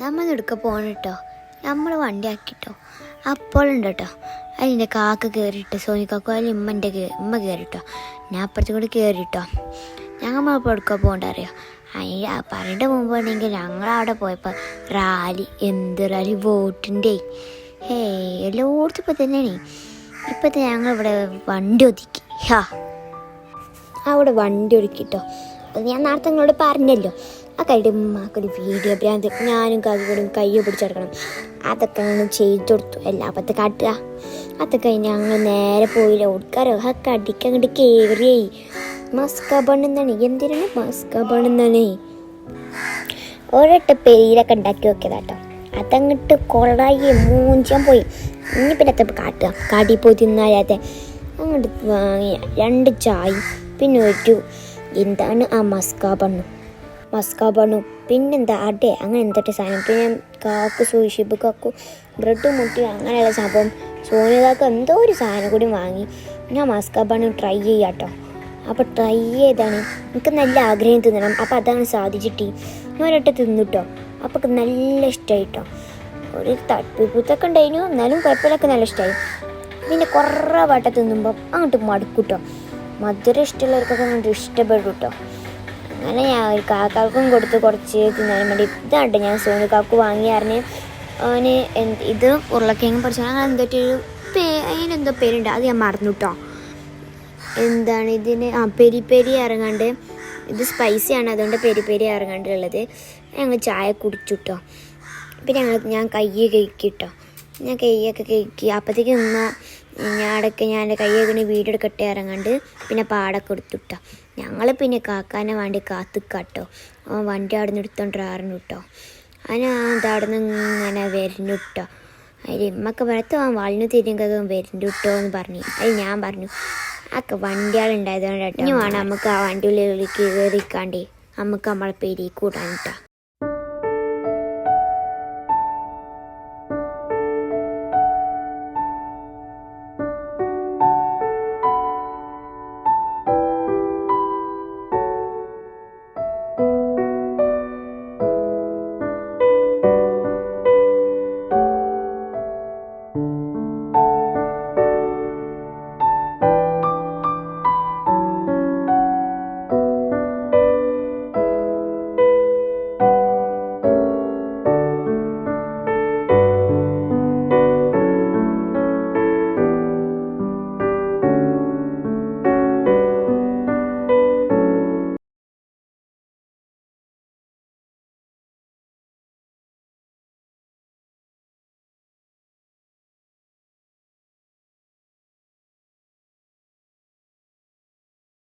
നമ്മൾ എടുക്ക പോകണം കേട്ടോ നമ്മൾ വണ്ടി ആക്കിട്ടോ അപ്പോഴുണ്ട് കേട്ടോ അതിന്റെ കാക്ക കയറിയിട്ട് സോനിക്കാക്കോ അതിൽ ഉമ്മന്റെ ഉമ്മ കയറിട്ടോ ഞാൻ അപ്പുറത്ത് കൂടി കയറിട്ടോ ഞങ്ങൾ അപ്പോൾ എടുക്കാൻ പോകണ്ട അറിയോ? അതിന് പറയേണ്ട മുമ്പാണെങ്കിൽ ഞങ്ങൾ അവിടെ പോയപ്പോൾ റാലി എന്ത് റാലി? വോട്ടിന്റെ ഹേ എല്ലായിടത്തും ഇപ്പം തന്നെയാണ്. ഇപ്പോഴത്തെ ഞങ്ങളിവിടെ വണ്ടി ഒതുക്കി. ഹാ. അവിടെ വണ്ടി ഒരുക്കിട്ടോ അത് ഞാൻ നേരത്തെ നിങ്ങളോട് പറഞ്ഞല്ലോ. ആ കൈയുടെ ഉമ്മാക്കൊരു വീഡിയോ ഭ്രാന്ത് ഞാനും കാക്കും കൈ പിടിച്ചെടുക്കണം അതൊക്കെ ഞങ്ങൾ ചെയ്തു കൊടുത്തു. എല്ലാ എല്ലാപ്പത്തെ കാട്ടുക. അതൊക്കെ ഞങ്ങൾ നേരെ പോയില്ല. ഓടിക്കാരോ? ആ കടിക്ക് അങ്ങോട്ട് കയറിയേ മസ്ക ബണ്ണെന്നാണ് എന്തിനാണ് മസ്ക ബണ്ണെന്നാണ് ഒരൊട്ട പേരൊക്കെ ഉണ്ടാക്കി നോക്കിയതാട്ടോ അതങ്ങോട്ട് കൊളായി മൂഞ്ചാൻ പോയി. ഇനി പിന്നെ അത്ര കാട്ടുക. കടി പോയി തിന്നാലാതെ അങ്ങോട്ട് വാങ്ങിയ രണ്ട് ചായ പിന്നെ ഒരു എന്താണ് ആ മസ്ക ബണ്ണും മസ്ക പിന്നെന്താ അടേ അങ്ങനെ എന്തൊക്കെ സാധനം. പിന്നെ കാക്കു സൂഷിപ്പ് കാക്കു ബ്രെഡ് മുട്ടി അങ്ങനെയുള്ള സംഭവം. സോനിയ കാക്ക എന്തോ ഒരു സാധനം കൂടി വാങ്ങി. ഞാൻ മസ്കാ ട്രൈ ചെയ്യാട്ടോ. അപ്പോൾ ട്രൈ ചെയ്താണ്. എനിക്ക് നല്ല ആഗ്രഹം തിന്നണം. അപ്പോൾ അതാണ് സാധിച്ചിട്ട് ഞാൻ ഒരൊട്ട തിന്നിട്ടോ. അപ്പോൾ നല്ല ഇഷ്ടമായിട്ടോ ഒരു തട്ടിപ്പൂത്തൊക്കെ ഉണ്ടായിരുന്നു എന്നാലും കുഴപ്പമില്ലൊക്കെ നല്ല ഇഷ്ടമായി പിന്നെ കുറേ വട്ടം തിന്നുമ്പോൾ അങ്ങോട്ട് മടുക്കൂട്ടോ മധുരം ഇഷ്ടമുള്ളവർക്കൊക്കെ അങ്ങോട്ട് ഇഷ്ടപ്പെടും കേട്ടോ അങ്ങനെ ഞാൻ ഒരു കാക്കാക്കും കൊടുത്ത് കുറച്ച് തിന്നാനും വേണ്ടി ഇതാണ്ട് ഞാൻ സോണി കാക്കു വാങ്ങി അറിഞ്ഞ് അവന് ഇത് ഉരുളക്കിഴങ്ങ് പഠിച്ചാൽ അങ്ങനെ എന്തൊരു പേ അതിനെന്തോ പേരുണ്ട്. അത് ഞാൻ മറന്നു കേട്ടോ എന്താണ് ഇതിന്? ആ പെരി പെരി ഇറങ്ങാണ്ട് ഇത് സ്പൈസിയാണ് അതുകൊണ്ട് പെരി പെരി ഇറങ്ങാണ്ടുള്ളത് ഞങ്ങൾ ചായ കുടിച്ചുട്ടോ പിന്നെ ഞങ്ങൾ ഞാൻ കയ്യ് കഴിക്കിട്ടോ ഞാൻ കയ്യൊക്കെ കഴിക്കുക അപ്പോഴത്തേക്ക് ഉമ്മ ഞാടൊക്കെ ഞാൻ എന്റെ കൈയൊക്കെ വീഡിയോ എടുക്കട്ടെ ഇറങ്ങാണ്ട് പിന്നെ പാടൊക്കെ എടുത്തുട്ടോ ഞങ്ങൾ പിന്നെ കാക്കാനെ വേണ്ടി കാത്തുക്കാട്ടോ. അവൻ വണ്ടി അവിടെ നിന്ന് എടുത്തോണ്ടിരാറുണ്ട് കേട്ടോ അതിന് അവിടെ നിന്ന് ഇങ്ങനെ വരുന്നു കേട്ടോ അതിൽ ഇമ്മക്ക് പുറത്ത് അവൻ വളഞ്ഞു തിരിഞ്ഞൊക്കെ വരുന്നു കേട്ടോ എന്ന് പറഞ്ഞു. അത് ഞാൻ പറഞ്ഞു. ഒക്കെ വണ്ടികളുണ്ടായതുകൊണ്ട് ഇനി വേണം നമുക്ക് ആ വണ്ടി ഉള്ളിൽ കയറിക്കാണ്ടേ നമുക്ക് നമ്മളെ പേരി കൂടാൻ